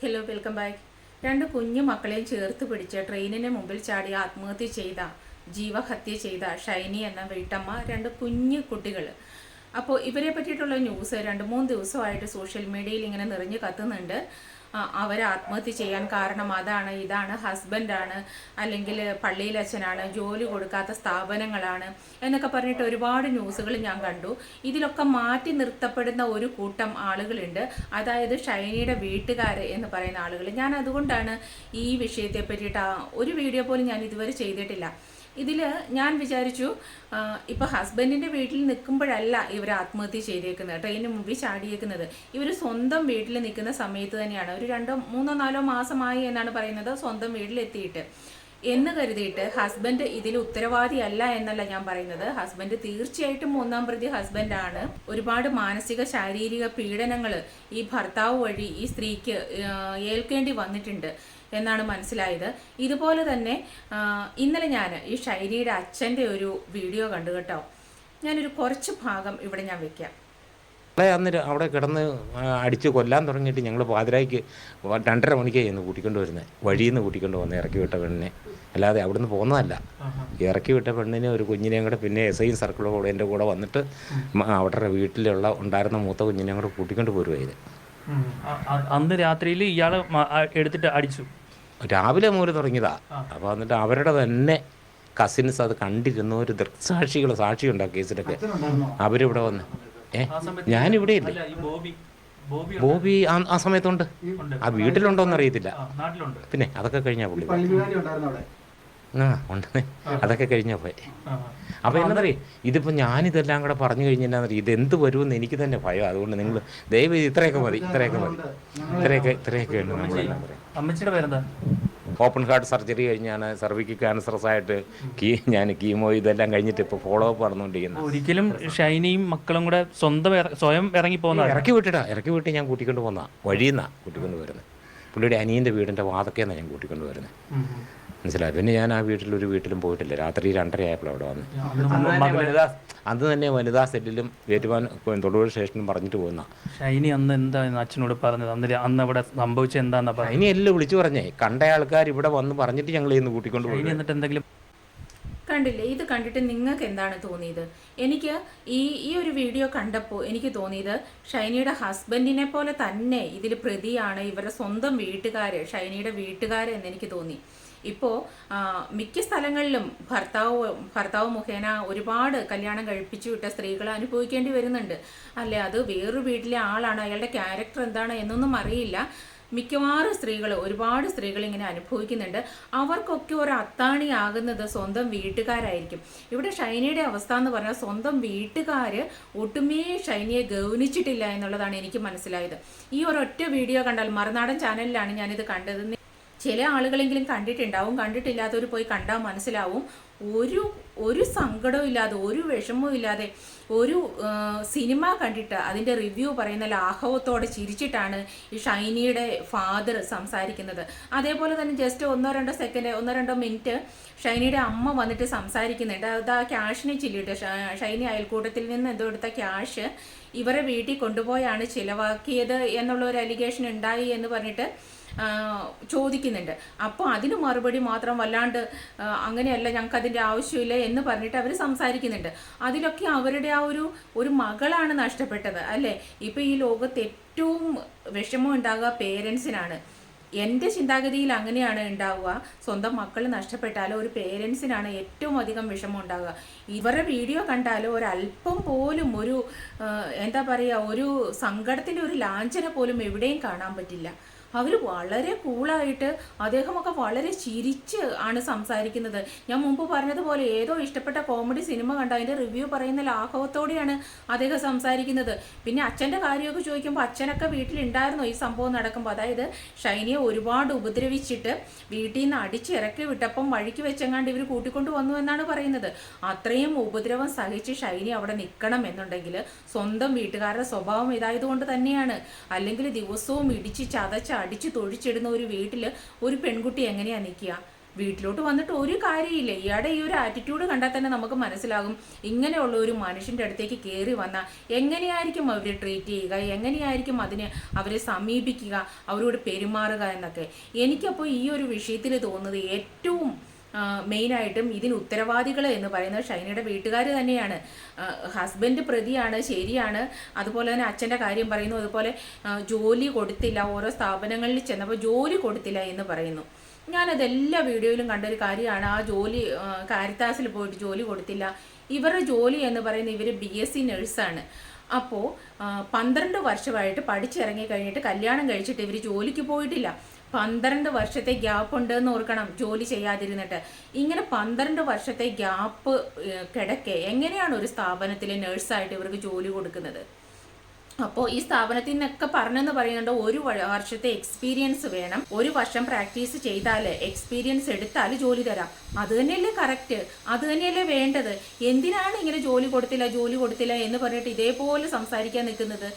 Hello welcome back രണ്ട് കുഞ്ഞു മക്കളെയും ചേർത്ത് പിടിച്ച് ട്രെയിനിന് മുമ്പിൽ ചാടി ആത്മഹത്യ ചെയ്ത ജീവഹത്യ ചെയ്ത ഷൈനി എന്ന വീട്ടമ്മ രണ്ട് കുഞ്ഞു കുട്ടികൾ അപ്പോൾ ഇവരെ പറ്റിയിട്ടുള്ള ന്യൂസ് രണ്ട് മൂന്ന് ദിവസമായിട്ട് സോഷ്യൽ മീഡിയയിൽ ഇങ്ങനെ നിറഞ്ഞു കത്തുന്നുണ്ട്. അവർ ആത്മഹത്യ ചെയ്യാൻ കാരണം അതാണ് ഇതാണ് ഹസ്ബൻഡാണ് അല്ലെങ്കിൽ പള്ളിയിൽ അച്ഛനാണ് ജോലി കൊടുക്കാത്ത സ്ഥാപനങ്ങളാണ് എന്നൊക്കെ പറഞ്ഞിട്ട് ഒരുപാട് ന്യൂസുകൾ ഞാൻ കണ്ടു. ഇതിലൊക്കെ മാറ്റി നിർത്തപ്പെടുന്ന ഒരു കൂട്ടം ആളുകളുണ്ട്. അതായത് ഷൈനിയുടെ വീട്ടുകാർ എന്ന് പറയുന്ന ആളുകൾ. ഞാൻ അതുകൊണ്ടാണ് ഈ വിഷയത്തെ പറ്റിയിട്ട് ഒരു വീഡിയോ പോലും ഞാൻ ഇതുവരെ ചെയ്തിട്ടില്ല. ഇതിൽ ഞാൻ വിചാരിച്ചു ഇപ്പോൾ ഹസ്ബൻഡിന്റെ വീട്ടിൽ നിൽക്കുമ്പോഴല്ല ഇവർ ആത്മഹത്യ ചെയ്തേക്കുന്നത് ട്രെയിനിന് മുമ്പിൽ ചാടിയേക്കുന്നത്. ഇവർ സ്വന്തം വീട്ടിൽ നിൽക്കുന്ന സമയത്ത് തന്നെയാണ്. ഒരു രണ്ടോ മൂന്നോ നാലോ മാസമായി എന്നാണ് പറയുന്നത് സ്വന്തം വീട്ടിലെത്തിയിട്ട്. എന്ന് കരുതിയിട്ട് ഹസ്ബൻഡ് ഇതിൽ ഉത്തരവാദിയല്ല എന്നല്ല ഞാൻ പറയുന്നത്. ഹസ്ബൻഡ് തീർച്ചയായിട്ടും മൂന്നാം പ്രതി ഹസ്ബൻഡാണ്. ഒരുപാട് മാനസിക ശാരീരിക പീഡനങ്ങൾ ഈ ഭർത്താവ് വഴി ഈ സ്ത്രീക്ക് ഏൽക്കേണ്ടി വന്നിട്ടുണ്ട്. എന്നാണ് മനസ്സിലായത്. ഇതുപോലെ തന്നെ ഇന്നലെ ഞാൻ ഈ ഷൈരിയുടെ അച്ഛന്റെ ഒരു വീഡിയോ കണ്ടു കേട്ടോ. ഞാനൊരു കുറച്ച് ഭാഗം ഇവിടെ ഞാൻ വെക്കാം. അവളെ അന്ന് അവിടെ കിടന്ന് അടിച്ച് കൊല്ലാൻ തുടങ്ങിയിട്ട് ഞങ്ങൾ പാതിരായ്ക്ക് രണ്ടര മണിക്ക് ചെന്ന് കൂട്ടിക്കൊണ്ട് വരുന്നത് വഴിയിൽ നിന്ന് കൂട്ടിക്കൊണ്ട് വന്ന് ഇറക്കി വിട്ട പെണ്ണിനെ. അല്ലാതെ അവിടെ നിന്ന് പോകുന്നതല്ല ഇറക്കി വിട്ട പെണ്ണിനെ ഒരു കുഞ്ഞിനെയും കൂടെ പിന്നെ എസ് ഐ സർക്കിളും കൂടെ എന്റെ കൂടെ വന്നിട്ട് അവിടെ അവരുടെ വീട്ടിലുള്ള ഉണ്ടായിരുന്ന മൂത്ത കുഞ്ഞിനെയും കൂടെ കൂട്ടിക്കൊണ്ട് അ- അന്ന് രാത്രിയിൽ ഇയാളെ എടുത്തിട്ട് അടിച്ചു. രാവിലെ മുതൽ തുടങ്ങിയതാ. അപ്പോൾ എന്നിട്ട് അവരുടെ തന്നെ കസിൻസ് അത് കണ്ടിരുന്ന ഒരു ദൃക്സാക്ഷികൾ സാക്ഷിയുണ്ട് ആ കേസിലൊക്കെ അവരിവിടെ വന്ന്. ഏ? ഞാനിവിടെ ഇല്ല ബോബി ആ സമയത്തുണ്ട്. ഉണ്ട്. ആ അറിയത്തില്ല നാട്ടിലുണ്ട്. പിന്നെ അതൊക്കെ കഴിഞ്ഞാ പുള്ളി ആ ഉണ്ട് അതൊക്കെ കഴിഞ്ഞാ പോയി. അപ്പൊ അപ്പോൾ ഇതിപ്പോ ഇതിപ്പോൾ ഞാനിതെല്ലാം കൂടെ പറഞ്ഞു കഴിഞ്ഞാൽ ഇത് എന്ത് വരുമെന്ന് എനിക്ക് തന്നെ ഭയം. അതുകൊണ്ട് നിങ്ങൾ ദയവ് ഇത്രയൊക്കെ മതി ഇത്രയൊക്കെ മതി. ഇത്രയൊക്കെ ഇത്രയൊക്കെ ഉണ്ട് നമ്മളെല്ലാം പറയാം ഓപ്പൺ ഹാർട്ട് സർജറി കഴിഞ്ഞാണ് സർവിക്ക് ക്യാൻസറസ് ആയിട്ട് കീ ഞാൻ കീമോ ഇതെല്ലാം കഴിഞ്ഞിട്ട് ഇപ്പോൾ ഫോളോ അപ്പ് നടന്നുകൊണ്ടിരിക്കുന്നത് ഒരിക്കലും ഷൈനിയും മക്കളും കൂടെ സ്വന്തം സ്വയം ഇറങ്ങി പോകുന്ന ഇറക്കി വിട്ടിട്ടാ ഇറക്കി വിട്ട് ഞാൻ കൂട്ടിക്കൊണ്ട് പോന്നാ. വഴിയെന്നാ കൂട്ടിക്കൊണ്ട് വരുന്നത് പുള്ളിയുടെ അനിയന്റെ വീടിന്റെ വാതക്കേന്നാണ് ഞാൻ കൂട്ടിക്കൊണ്ട് വരുന്നത് മനസ്സിലായി? പിന്നെ ഞാൻ ആ വീട്ടിൽ ഒരു വീട്ടിലും പോയിട്ടില്ല. രാത്രി രണ്ടര ആയപ്പോൾ അവിടെ വന്ന്. അന്ന് തന്നെ വനിതാ സെല്ലിലും ഏറ്റുമാൻ തൊടുപുഴ സ്റ്റേഷനിലും പറഞ്ഞിട്ട് പോകുന്ന ഷൈനി അന്ന് എന്താ അച്ഛനോട് പറഞ്ഞത്? അന്ന് അന്ന് അവിടെ സംഭവിച്ചത് എന്താന്ന് പറഞ്ഞത്? അതിനെ എല്ലാം വിളിച്ചു പറഞ്ഞേ. കണ്ട ആൾക്കാർ ഇവിടെ വന്ന് പറഞ്ഞിട്ട് ഞങ്ങൾ ഇന്ന് കൂട്ടിക്കൊണ്ട് പോയി ഷൈനി എന്നിട്ട് എന്തെങ്കിലും കണ്ടില്ലേ? ഇത് കണ്ടിട്ട് നിങ്ങൾക്ക് എന്താണ് തോന്നിയത്? എനിക്ക് ഈ ഈ ഒരു വീഡിയോ കണ്ടപ്പോൾ എനിക്ക് തോന്നിയത് ഷൈനിയുടെ ഹസ്ബൻഡിനെ പോലെ തന്നെ ഇതിൽ പ്രതിയാണ് ഇവരുടെ സ്വന്തം വീട്ടുകാർ ഷൈനിയുടെ വീട്ടുകാർ എന്ന് എനിക്ക് തോന്നി. ഇപ്പോൾ മിക്ക സ്ഥലങ്ങളിലും ഭർത്താവ് ഭർത്താവ് മുഖേന ഒരുപാട് കല്യാണം കഴിപ്പിച്ചു വിട്ട സ്ത്രീകൾ അനുഭവിക്കേണ്ടി വരുന്നുണ്ട്. അല്ലേ? അത് വേറൊരു വീട്ടിലെ ആളാണ്. അയാളുടെ ക്യാരക്ടർ എന്താണ് എന്നൊന്നും അറിയില്ല. മിക്കവാറും സ്ത്രീകൾ ഒരുപാട് സ്ത്രീകൾ ഇങ്ങനെ അനുഭവിക്കുന്നുണ്ട്. അവർക്കൊക്കെ ഒരു അത്താണിയാകുന്നത് സ്വന്തം വീട്ടുകാരായിരിക്കും. ഇവിടെ ഷൈനയുടെ അവസ്ഥ എന്ന് പറഞ്ഞാൽ സ്വന്തം വീട്ടുകാർ ഒട്ടുമേ ഷൈനിയെ ഗൗനിച്ചിട്ടില്ല എന്നുള്ളതാണ് എനിക്ക് മനസ്സിലായത്. ഈ ഒരൊറ്റ വീഡിയോ കണ്ടാൽ മറുനാടൻ ചാനലിലാണ് ഞാനിത് കണ്ടത്. ചില ആളുകളെങ്കിലും കണ്ടിട്ടുണ്ടാവും. കണ്ടിട്ടില്ലാത്തവർ പോയി കണ്ടാൽ മനസ്സിലാവും. ഒരു ഒരു സങ്കടവും ഇല്ലാതെ ഒരു വിഷമവും ഇല്ലാതെ ഒരു സിനിമ കണ്ടിട്ട് അതിന്റെ റിവ്യൂ പറയുന്ന ലാഘവത്തോടെ ചിരിച്ചിട്ടാണ് ഈ ഷൈനിയുടെ ഫാദർ സംസാരിക്കുന്നത്. അതേപോലെ തന്നെ ജസ്റ്റ് ഒന്നോ രണ്ടോ സെക്കൻഡ് ഒന്നോ രണ്ടോ മിനിറ്റ് ഷൈനിയുടെ അമ്മ വന്നിട്ട് സംസാരിക്കുന്നുണ്ട്. അത് ആ ക്യാഷിനെ ചില്ലിട്ട്? ഷൈനി അയൽക്കൂട്ടത്തിൽ നിന്ന് എന്തോ എടുത്ത ക്യാഷ് ഇവരെ വീട്ടിൽ കൊണ്ടുപോയാണ് ചിലവാക്കിയത് എന്നുള്ള ഒരു അലിഗേഷൻ ഉണ്ടായി എന്ന് പറഞ്ഞിട്ട് ചോദിക്കുന്നുണ്ട്. അപ്പോൾ അതിന് മറുപടി മാത്രം വല്ലാണ്ട് അങ്ങനെയല്ല ഞങ്ങൾക്ക് അതിന്റെ ആവശ്യമില്ല എന്ന് പറഞ്ഞിട്ട് അവർ സംസാരിക്കുന്നുണ്ട്. അതിലൊക്കെ അവരുടെ ആ ഒരു ഒരു മകളാണ് നഷ്ടപ്പെട്ടത് അല്ലേ? ഇപ്പോൾ ഈ ലോകത്ത് ഏറ്റവും വിഷമം ഉണ്ടാകുക പേരൻസിനാണ്. എന്റെ ചിന്താഗതിയിൽ അങ്ങനെയാണ് ഉണ്ടാവുക. സ്വന്തം മക്കൾ നഷ്ടപ്പെട്ടാലോ ഒരു പേരൻസിനാണ് ഏറ്റവും അധികം വിഷമം ഉണ്ടാവുക. ഇവരുടെ വീഡിയോ കണ്ടാലോ ഒരല്പം പോലും ഒരു എന്താ പറയുക ഒരു സങ്കടത്തിന്റെ ഒരു ലാഞ്ചന പോലും എവിടെയും കാണാൻ പറ്റില്ല. അവർ വളരെ കൂളായിട്ട് അദ്ദേഹമൊക്കെ വളരെ ചിരിച്ച് ആണ് സംസാരിക്കുന്നത്. ഞാൻ മുമ്പ് പറഞ്ഞതുപോലെ ഏതോ ഇഷ്ടപ്പെട്ട കോമഡി സിനിമ കണ്ട അതിന്റെ റിവ്യൂ പറയുന്ന ലാഘവത്തോടെയാണ് അദ്ദേഹം സംസാരിക്കുന്നത്. പിന്നെ അച്ഛന്റെ കാര്യമൊക്കെ ചോദിക്കുമ്പോൾ അച്ഛനൊക്കെ വീട്ടിലുണ്ടായിരുന്നു ഈ സംഭവം നടക്കുമ്പോൾ അതായത് ഷൈനിയെ ഒരുപാട് ഉപദ്രവിച്ചിട്ട് വീട്ടിൽ നിന്ന് അടിച്ചിറക്കി വിട്ടപ്പം വഴിക്ക് വെച്ചെങ്ങാണ്ട് ഇവർ കൂട്ടിക്കൊണ്ട് വന്നു എന്നാണ് പറയുന്നത്. അത്രയും ഉപദ്രവം സഹിച്ച് ഷൈനി അവിടെ നിൽക്കണം എന്നുണ്ടെങ്കിൽ സ്വന്തം വീട്ടുകാരുടെ സ്വഭാവം ഇതായതുകൊണ്ട് തന്നെയാണ്. അല്ലെങ്കിൽ ദിവസവും ഇടിച്ച് ചതച്ച് അടിച്ച് തൊഴിച്ചിടുന്ന ഒരു വീട്ടിൽ ഒരു പെൺകുട്ടി എങ്ങനെയാ നിൽക്കുക വീട്ടിലോട്ട് വന്നിട്ട് ഒരു കാര്യമില്ല. ഇയാളുടെ ഈ ഒരു ആറ്റിറ്റ്യൂഡ് കണ്ടാൽ തന്നെ നമുക്ക് മനസ്സിലാകും. ഇങ്ങനെയുള്ള ഒരു മനുഷ്യന്റെ അടുത്തേക്ക് കയറി വന്നാൽ എങ്ങനെയായിരിക്കും അവരെ ട്രീറ്റ് ചെയ്യുക? എങ്ങനെയായിരിക്കും അതിനെ അവരെ സമീപിക്കുക? അവരോട് പെരുമാറുക എന്നൊക്കെ. എനിക്കപ്പോൾ ഈ ഒരു വിഷയത്തിൽ തോന്നുന്നത് ഏറ്റവും മെയിനായിട്ടും ഇതിന് ഉത്തരവാദികൾ എന്ന് പറയുന്നത് ഷൈനയുടെ വീട്ടുകാർ തന്നെയാണ്. ഹസ്ബൻഡ് പ്രതിയാണ് ശരിയാണ്. അതുപോലെ തന്നെ അച്ഛന്റെ കാര്യം പറയുന്നു. അതുപോലെ ജോലി കൊടുത്തില്ല ഓരോ സ്ഥാപനങ്ങളിൽ ചെന്നപ്പോൾ ജോലി കൊടുത്തില്ല എന്ന് പറയുന്നു. ഞാനത് എല്ലാ വീഡിയോയിലും കണ്ടൊരു കാര്യമാണ്. ആ ജോലി കാരിത്താസിൽ പോയിട്ട് ജോലി കൊടുത്തില്ല. ഇവരുടെ ജോലി എന്ന് പറയുന്നത് ഇവർ ബി എസ് സി നഴ്സാണ്. അപ്പോൾ പന്ത്രണ്ട് വർഷമായിട്ട് പഠിച്ചിറങ്ങി കഴിഞ്ഞിട്ട് കല്യാണം കഴിച്ചിട്ട് ഇവർ ജോലിക്ക് പോയിട്ടില്ല. പന്ത്രണ്ട് വർഷത്തെ ഗ്യാപ്പ് ഉണ്ടെന്ന് ഓർക്കണം ജോലി ചെയ്യാതിരുന്നിട്ട്. ഇങ്ങനെ പന്ത്രണ്ട് വർഷത്തെ ഗ്യാപ്പ് കിടക്കെ എങ്ങനെയാണ് ഒരു സ്ഥാപനത്തിലെ നേഴ്സായിട്ട് ഇവർക്ക് ജോലി കൊടുക്കുന്നത്? അപ്പോൾ ഈ സ്ഥാപനത്തിൽ നിന്നൊക്കെ പറഞ്ഞെന്ന് പറയുന്നുണ്ട് ഒരു വർഷത്തെ എക്സ്പീരിയൻസ് വേണം. ഒരു വർഷം പ്രാക്ടീസ് ചെയ്താൽ എക്സ്പീരിയൻസ് എടുത്താൽ ജോലി തരാം. അത് തന്നെയല്ലേ കറക്റ്റ് അത് തന്നെയല്ലേ വേണ്ടത്? എന്തിനാണ് ഇങ്ങനെ ജോലി കൊടുത്തില്ല ജോലി കൊടുത്തില്ല എന്ന് പറഞ്ഞിട്ട് ഇതേപോലെ സംസാരിക്കാൻ നിൽക്കുന്നത്?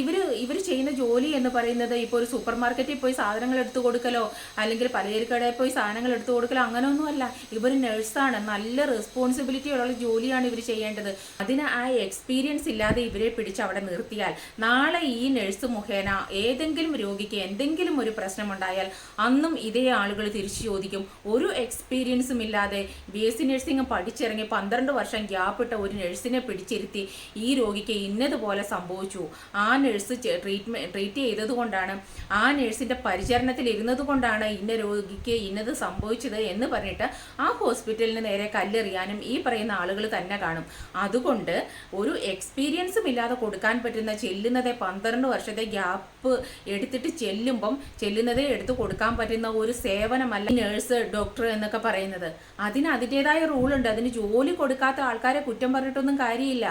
ഇവർ ഇവർ ചെയ്യുന്ന ജോലി എന്ന് പറയുന്നത് ഇപ്പോൾ ഒരു സൂപ്പർ മാർക്കറ്റിൽ പോയി സാധനങ്ങൾ എടുത്തു കൊടുക്കലോ അല്ലെങ്കിൽ പലചരക്കടയിൽ പോയി സാധനങ്ങൾ എടുത്തു കൊടുക്കലോ അങ്ങനെയൊന്നുമല്ല ഇവർ നഴ്സാണ്. നല്ല റെസ്പോൺസിബിലിറ്റി ഉള്ള ജോലിയാണ് ഇവർ ചെയ്യേണ്ടത്. അതിന് ആ എക്സ്പീരിയൻസ് ഇല്ലാതെ ഇവരെ പിടിച്ച് അവിടെ നിർത്തിയാൽ നാളെ ഈ നഴ്സ് മുഖേന ഏതെങ്കിലും രോഗിക്ക് എന്തെങ്കിലും ഒരു പ്രശ്നമുണ്ടായാൽ അന്നും ഇതേ ആളുകൾ തിരിച്ചു ചോദിക്കും. ഒരു എക്സ്പീരിയൻസും ഇല്ലാതെ ബി എസ് സി നഴ്സിംഗ് പഠിച്ചിറങ്ങി പന്ത്രണ്ട് വർഷം ഗ്യാപ്പിട്ട ഒരു നഴ്സിനെ പിടിച്ചിരുത്തി ഈ രോഗിക്ക് ഇന്നതുപോലെ സംഭവിച്ചു. ആ നഴ്സ് ട്രീറ്റ്മെന്റ് ട്രീറ്റ് ചെയ്തത് കൊണ്ടാണ് ആ നഴ്സിന്റെ പരിചരണത്തിൽ ഇരുന്നത് കൊണ്ടാണ് ഇന്ന രോഗിക്ക് ഇന്നത് സംഭവിച്ചത് എന്ന് പറഞ്ഞിട്ട് ആ ഹോസ്പിറ്റലിന് നേരെ കല്ലെറിയാനും ഈ പറയുന്ന ആളുകൾ തന്നെ കാണും. അതുകൊണ്ട് ഒരു എക്സ്പീരിയൻസും ഇല്ലാതെ കൊടുക്കാൻ പറ്റുന്ന ചെല്ലുന്നതേ പന്ത്രണ്ട് വർഷത്തെ ഗ്യാപ്പ് എടുത്തിട്ട് ചെല്ലുമ്പം ചെല്ലുന്നതേ എടുത്തു കൊടുക്കാൻ പറ്റുന്ന ഒരു സേവനമല്ല നേഴ്സ് ഡോക്ടർ എന്നൊക്കെ പറയുന്നത്. അതിന് അതിന്റെതായ റൂളുണ്ട് അതിന് ജോലി കൊടുക്കാത്ത ആൾക്കാരെ കുറ്റം പറഞ്ഞിട്ടൊന്നും കാര്യമില്ല.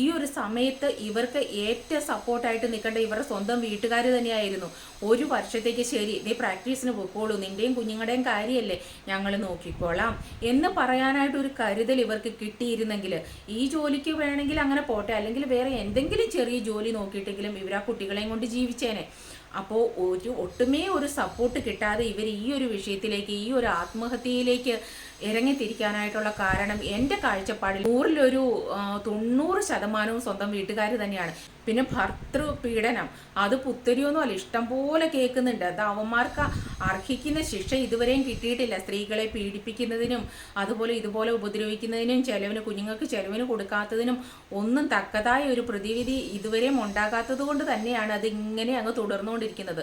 ഈ ഒരു സമയത്ത് ഇവർക്ക് ഏറ്റവും സപ്പോർട്ടായിട്ട് നിൽക്കേണ്ട ഇവരുടെ സ്വന്തം വീട്ടുകാർ തന്നെയായിരുന്നു. ഒരു വർഷത്തേക്ക് ശരി. നീ പ്രാക്ടീസിന് പൊക്കോളൂ. നിന്റെയും കുഞ്ഞുങ്ങളുടെയും കാര്യമല്ലേ ഞങ്ങൾ നോക്കിക്കോളാം. എന്ന് പറയാനായിട്ട് ഒരു കരുതൽ ഇവർക്ക് കിട്ടിയിരുന്നെങ്കിൽ ഈ ജോലിക്ക് വേണമെങ്കിൽ അങ്ങനെ പോട്ടെ. അല്ലെങ്കിൽ വേറെ എന്തെങ്കിലും ചെറിയ ജോലി നോക്കിയിട്ടെങ്കിലും ഇവർ ആ കുട്ടികളെയും കൊണ്ട് ജീവിച്ചേനെ. അപ്പോൾ ഒരു ഒട്ടുമേ ഒരു സപ്പോർട്ട് കിട്ടാതെ ഇവർ ഈ ഒരു വിഷയത്തിലേക്ക് ഈ ഒരു ആത്മഹത്യയിലേക്ക് ഇറങ്ങിത്തിരിക്കാനായിട്ടുള്ള കാരണം എന്റെ കാഴ്ചപ്പാടിൽ നൂറിലൊരു തൊണ്ണൂറ് ശതമാനവും സ്വന്തം വീട്ടുകാർ തന്നെയാണ്. പിന്നെ ഭർത്തൃ പീഡനം അത് പുത്തരിയൊന്നുമല്ല ഇഷ്ടം പോലെ കേൾക്കുന്നുണ്ട്. അത് അവന്മാർക്ക് അർഹിക്കുന്ന ശിക്ഷ ഇതുവരെയും കിട്ടിയിട്ടില്ല. സ്ത്രീകളെ പീഡിപ്പിക്കുന്നതിനും അതുപോലെ ഇതുപോലെ ഉപദ്രവിക്കുന്നതിനും ചെലവിന് കുഞ്ഞുങ്ങൾക്ക് ചെലവിന് കൊടുക്കാത്തതിനും ഒന്നും തക്കതായ ഒരു പ്രതിവിധി ഇതുവരെയും ഉണ്ടാകാത്തത് കൊണ്ട് തന്നെയാണ് അത് ഇങ്ങനെ അങ്ങ് തുടർന്നുകൊണ്ടിരിക്കുന്നത്.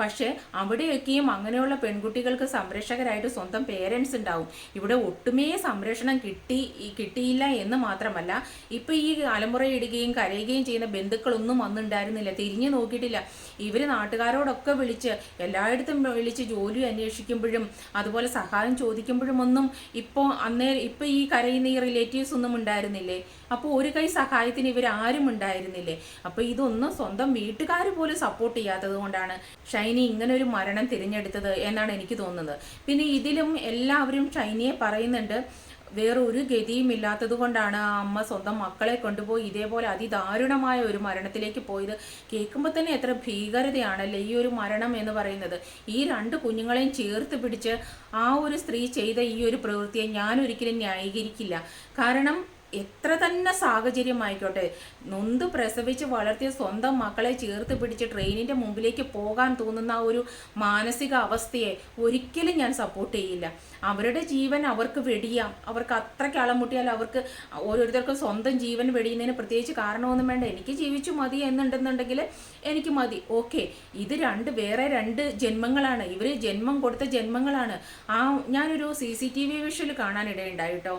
പക്ഷേ അവിടെയൊക്കെയും അങ്ങനെയുള്ള പെൺകുട്ടികൾക്ക് സംരക്ഷകരായിട്ട് സ്വന്തം പേരൻസ് ഉണ്ടാവും. ഇവിടെ ഒട്ടുമേ സംരക്ഷണം കിട്ടി കിട്ടിയില്ല എന്ന് മാത്രമല്ല ഇപ്പൊ ഈ അലമുറയിടുകയും കരയുകയും ചെയ്യുന്ന ബന്ധുക്കളൊന്നും വന്നിട്ടുണ്ടായിരുന്നില്ല തിരിഞ്ഞു നോക്കിയിട്ടില്ല. ഇവർ നാട്ടുകാരോടൊക്കെ വിളിച്ച് എല്ലായിടത്തും വിളിച്ച് ജോലി അന്വേഷിക്കുമ്പോഴും അതുപോലെ സഹായം ചോദിക്കുമ്പോഴും ഒന്നും ഇപ്പോൾ അന്നേ ഇപ്പൊ ഈ കരയുന്ന ഈ റിലേറ്റീവ്സ് ഒന്നും ഉണ്ടായിരുന്നില്ലേ? അപ്പോൾ ഒരു കൈ സഹായത്തിന് ഇവർ ആരും ഉണ്ടായിരുന്നില്ലേ? അപ്പോൾ ഇതൊന്നും സ്വന്തം വീട്ടുകാർ പോലും സപ്പോർട്ട് ചെയ്യാത്തത് കൊണ്ടാണ് ഷൈനി ഇങ്ങനെ ഒരു മരണം തിരഞ്ഞെടുത്തത് എന്നാണ് എനിക്ക് തോന്നുന്നത്. പിന്നെ ഇതിലും എല്ലാവരും ഷൈനിയെ പറയുന്നുണ്ട് വേറെ ഒരു ഗതിയും ഇല്ലാത്തത് കൊണ്ടാണ് ആ അമ്മ സ്വന്തം മക്കളെ കൊണ്ടുപോയി ഇതേപോലെ അതിദാരുണമായ ഒരു മരണത്തിലേക്ക് പോയത്. കേൾക്കുമ്പോൾ തന്നെ എത്ര ഭീകരതയാണല്ലേ ഈ ഒരു മരണം എന്ന് പറയുന്നത്. ഈ രണ്ട് കുഞ്ഞുങ്ങളെയും ചേർത്ത് പിടിച്ച് ആ ഒരു സ്ത്രീ ചെയ്ത ഈ ഒരു പ്രവൃത്തിയെ ഞാൻ ഒരിക്കലും ന്യായീകരിക്കില്ല. കാരണം എത്ര തന്നെ സാഹചര്യമായിക്കോട്ടെ നൊന്ത് പ്രസവിച്ച് വളർത്തിയ സ്വന്തം മക്കളെ ചേർത്ത് പിടിച്ച് ട്രെയിനിന്റെ മുമ്പിലേക്ക് പോകാൻ തോന്നുന്ന ഒരു മാനസിക അവസ്ഥയെ ഒരിക്കലും ഞാൻ സപ്പോർട്ട് ചെയ്യില്ല. അവരുടെ ജീവൻ അവർക്ക് വെടിയാം. അവർക്ക് അത്രയ്ക്ക് അളമുട്ടിയാൽ അവർക്ക് ഓരോരുത്തർക്കും സ്വന്തം ജീവൻ വെടിയുന്നതിന് പ്രത്യേകിച്ച് കാരണമൊന്നും വേണ്ട. എനിക്ക് ജീവിച്ചു മതി എന്നുണ്ടെന്നുണ്ടെങ്കിൽ എനിക്ക് മതി. ഓക്കെ ഇത് രണ്ട് വേറെ രണ്ട് ജന്മങ്ങളാണ്. ഇവർ ജന്മം കൊടുത്ത ജന്മങ്ങളാണ്. ആ ഞാനൊരു C C T V visual കാണാനിടയുണ്ടായിട്ടോ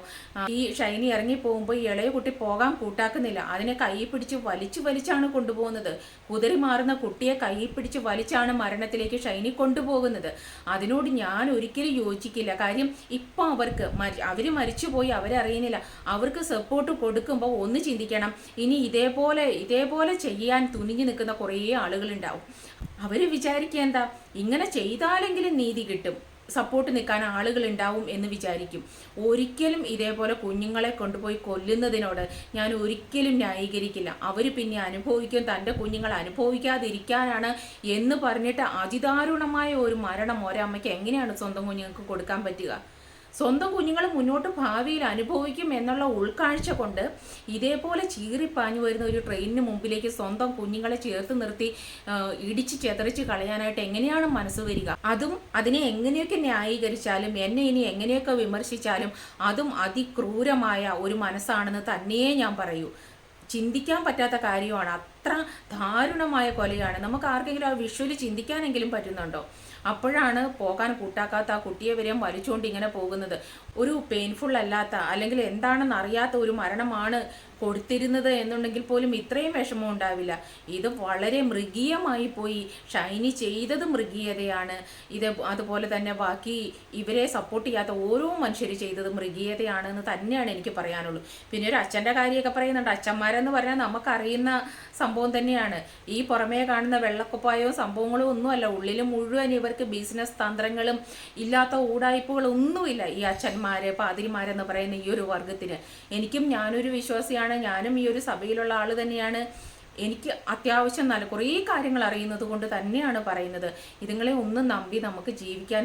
ഈ ഷൈനി ഇറങ്ങി പോകുമ്പോൾ ഇളയ കുട്ടി പോകാൻ കൂട്ടാക്കുന്നില്ല. അതിനെ കൈ പിടിച്ച് വലിച്ചു വലിച്ചാണ് കൊണ്ടുപോകുന്നത്. കുതിരി മാറുന്ന കുട്ടിയെ കൈ പിടിച്ച് വലിച്ചാണ് മരണത്തിലേക്ക് ഷൈനി കൊണ്ടുപോകുന്നത്. അതിനോട് ഞാൻ ഒരിക്കലും യോജിക്കില്ല. കാര്യം ഇപ്പം അവർക്ക് അവർ മരിച്ചു മരിച്ചുപോയി അവരറിയുന്നില്ല. അവർക്ക് സപ്പോർട്ട് കൊടുക്കുമ്പോൾ ഒന്ന് ചിന്തിക്കണം. ഇനി ഇതേപോലെ ഇതേപോലെ ചെയ്യാൻ തുനിഞ്ഞു നിൽക്കുന്ന കുറേ ആളുകളുണ്ടാവും. അവർ വിചാരിക്കുക എന്താ? ഇങ്ങനെ ചെയ്താലെങ്കിലും നീതി കിട്ടും. സപ്പോർട്ട് നിൽക്കാൻ ആളുകൾ ഉണ്ടാവും എന്ന് വിചാരിക്കും. ഒരിക്കലും ഇതേപോലെ കുഞ്ഞുങ്ങളെ കൊണ്ടുപോയി കൊല്ലുന്നതിനോട് ഞാൻ ഒരിക്കലും ന്യായീകരിക്കില്ല. അവർ പിന്നെ അനുഭവിക്കും തന്റെ കുഞ്ഞുങ്ങൾ അനുഭവിക്കാതിരിക്കാനാണ് എന്ന് പറഞ്ഞിട്ട് അതിദാരുണമായ ഒരു മരണം ഒരമ്മയ്ക്ക് എങ്ങനെയാണ് സ്വന്തം കുഞ്ഞുങ്ങൾക്ക് കൊടുക്കാൻ പറ്റുക? സ്വന്തം കുഞ്ഞുങ്ങൾ മുന്നോട്ട് ഭാവിയിൽ അനുഭവിക്കും എന്നുള്ള ഉൾക്കാഴ്ച കൊണ്ട് ഇതേപോലെ ചീറിപ്പാഞ്ഞു വരുന്ന ഒരു ട്രെയിനിന് മുമ്പിലേക്ക് സ്വന്തം കുഞ്ഞുങ്ങളെ ചേർത്ത് നിർത്തി ഇടിച്ച് ചെതറിച്ച് കളയാനായിട്ട് എങ്ങനെയാണ് മനസ്സ് വരിക? അതും അതിനെ എങ്ങനെയൊക്കെ ന്യായീകരിച്ചാലും എന്നെ ഇനി എങ്ങനെയൊക്കെ വിമർശിച്ചാലും അതും അതിക്രൂരമായ ഒരു മനസ്സാണെന്ന് തന്നെയേ ഞാൻ പറയൂ. ചിന്തിക്കാൻ പറ്റാത്ത കാര്യമാണ്. അത്ര ദാരുണമായ കൊലയാണ്. നമുക്ക് ആർക്കെങ്കിലും ആ വിഷ്വലി ചിന്തിക്കാനെങ്കിലും പറ്റുന്നുണ്ടോ? അപ്പോഴാണ് പോകാൻ കൂട്ടാക്കാത്ത ആ കുട്ടിയെ വരെയും വലിച്ചുകൊണ്ട് ഇങ്ങനെ പോകുന്നത്. ഒരു പെയിൻഫുൾ അല്ലാത്ത അല്ലെങ്കിൽ എന്താണെന്ന് അറിയാത്ത ഒരു മരണമാണ് കൊടുത്തിരുന്നത് എന്നുണ്ടെങ്കിൽ പോലും ഇത്രയും വിഷമം ഉണ്ടാവില്ല. ഇത് വളരെ മൃഗീയമായി പോയി. ഷൈനി ചെയ്തത് മൃഗീയതയാണ്. ഇത് അതുപോലെ തന്നെ ബാക്കി ഇവരെ സപ്പോർട്ട് ചെയ്യാത്ത ഓരോ മനുഷ്യർ ചെയ്തത് മൃഗീയതയാണ് എന്ന് തന്നെയാണ് എനിക്ക് പറയാനുള്ളൂ. പിന്നെ ഒരു അച്ഛന്റെ കാര്യമൊക്കെ പറയുന്നുണ്ട്. അച്ഛന്മാരെന്ന് പറഞ്ഞാൽ നമുക്കറിയുന്ന സംഭവം തന്നെയാണ്. ഈ പുറമേ കാണുന്ന വെള്ളക്കുപ്പായവും സംഭവങ്ങളും ഒന്നുമല്ല. ഉള്ളിൽ മുഴുവൻ ഇവർക്ക് ബിസിനസ് തന്ത്രങ്ങളും ഇല്ലാത്ത ഊടായ്പകളും ഒന്നുമില്ല ഈ അച്ഛന്മാര് പാതിരിമാരെന്ന് പറയുന്ന ഈ ഒരു വർഗത്തിന്. എനിക്കും ഞാനൊരു വിശ്വാസിയാണ് ഞാനും ഈ ഒരു സഭയിലുള്ള ആൾ തന്നെയാണ്. എനിക്ക് അത്യാവശ്യം നല്ല കുറേ കാര്യങ്ങൾ അറിയുന്നത് കൊണ്ട് തന്നെയാണ് പറയുന്നത്. ഇതുങ്ങളെ ഒന്നും നമ്പി നമുക്ക് ജീവിക്കാൻ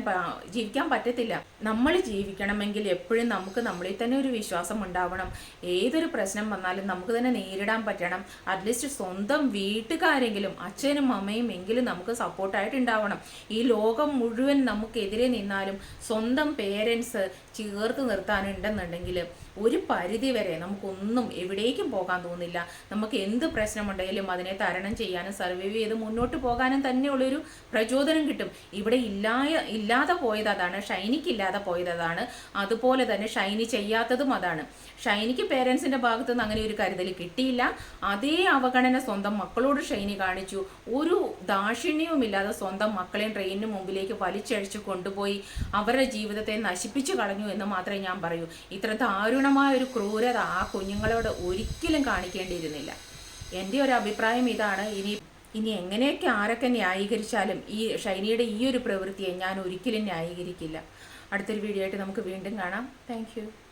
ജീവിക്കാൻ പറ്റത്തില്ല. നമ്മൾ ജീവിക്കണമെങ്കിൽ എപ്പോഴും നമുക്ക് നമ്മളിൽ തന്നെ ഒരു വിശ്വാസം ഉണ്ടാവണം. ഏതൊരു പ്രശ്നം വന്നാലും നമുക്ക് തന്നെ നേരിടാൻ പറ്റണം. അറ്റ്ലീസ്റ്റ് സ്വന്തം വീട്ടുകാരെങ്കിലും അച്ഛനും അമ്മയും എങ്കിലും നമുക്ക് സപ്പോർട്ടായിട്ട് ഉണ്ടാവണം. ഈ ലോകം മുഴുവൻ നമുക്കെതിരെ നിന്നാലും സ്വന്തം പേരൻസ് ചേർത്ത് നിർത്താനുണ്ടെന്നുണ്ടെങ്കിൽ ഒരു പരിധി വരെ നമുക്കൊന്നും എവിടേക്കും പോകാൻ തോന്നില്ല. നമുക്ക് എന്ത് പ്രശ്നമുണ്ടെങ്കിലും അതിനെ തരണം ചെയ്യാനും സർവൈവ് ചെയ്ത് മുന്നോട്ട് പോകാനും തന്നെയുള്ളൊരു പ്രചോദനം കിട്ടും. ഇവിടെ ഇല്ലായ ഇല്ലാതെ പോയത് അതാണ് ഷൈനിക്ക് ഇല്ലാതെ പോയത് അതാണ്. അതുപോലെ തന്നെ ഷൈനി ചെയ്യാത്തതും അതാണ്. ഷൈനിക്ക് പേരൻസിന്റെ ഭാഗത്തു നിന്ന് അങ്ങനെ ഒരു കരുതൽ കിട്ടിയില്ല. അതേ അവഗണന സ്വന്തം മക്കളോട് ഷൈനി കാണിച്ചു. ഒരു ദാക്ഷിണ്യവുമില്ലാതെ സ്വന്തം മക്കളെയും ട്രെയിനിന് മുമ്പിലേക്ക് വലിച്ചഴിച്ച് കൊണ്ടുപോയി അവരുടെ ജീവിതത്തെ നശിപ്പിച്ചു കളഞ്ഞു എന്ന് മാത്രമേ ഞാൻ പറയൂ. ഇത്ര ദാരുണമായ ഒരു ക്രൂരത ആ കുഞ്ഞുങ്ങളോട് ഒരിക്കലും കാണിക്കേണ്ടിയിരുന്നില്ല. എന്റെ ഒരു അഭിപ്രായം ഇതാണ്. ഇനി ഇനി എങ്ങനെയൊക്കെ ആരൊക്കെ ന്യായീകരിച്ചാലും ഈ ഷൈനിയുടെ ഈ ഒരു പ്രവൃത്തിയെ ഞാൻ ഒരിക്കലും ന്യായീകരിക്കില്ല. അടുത്തൊരു വീഡിയോ ആയിട്ട് നമുക്ക് വീണ്ടും കാണാം. താങ്ക്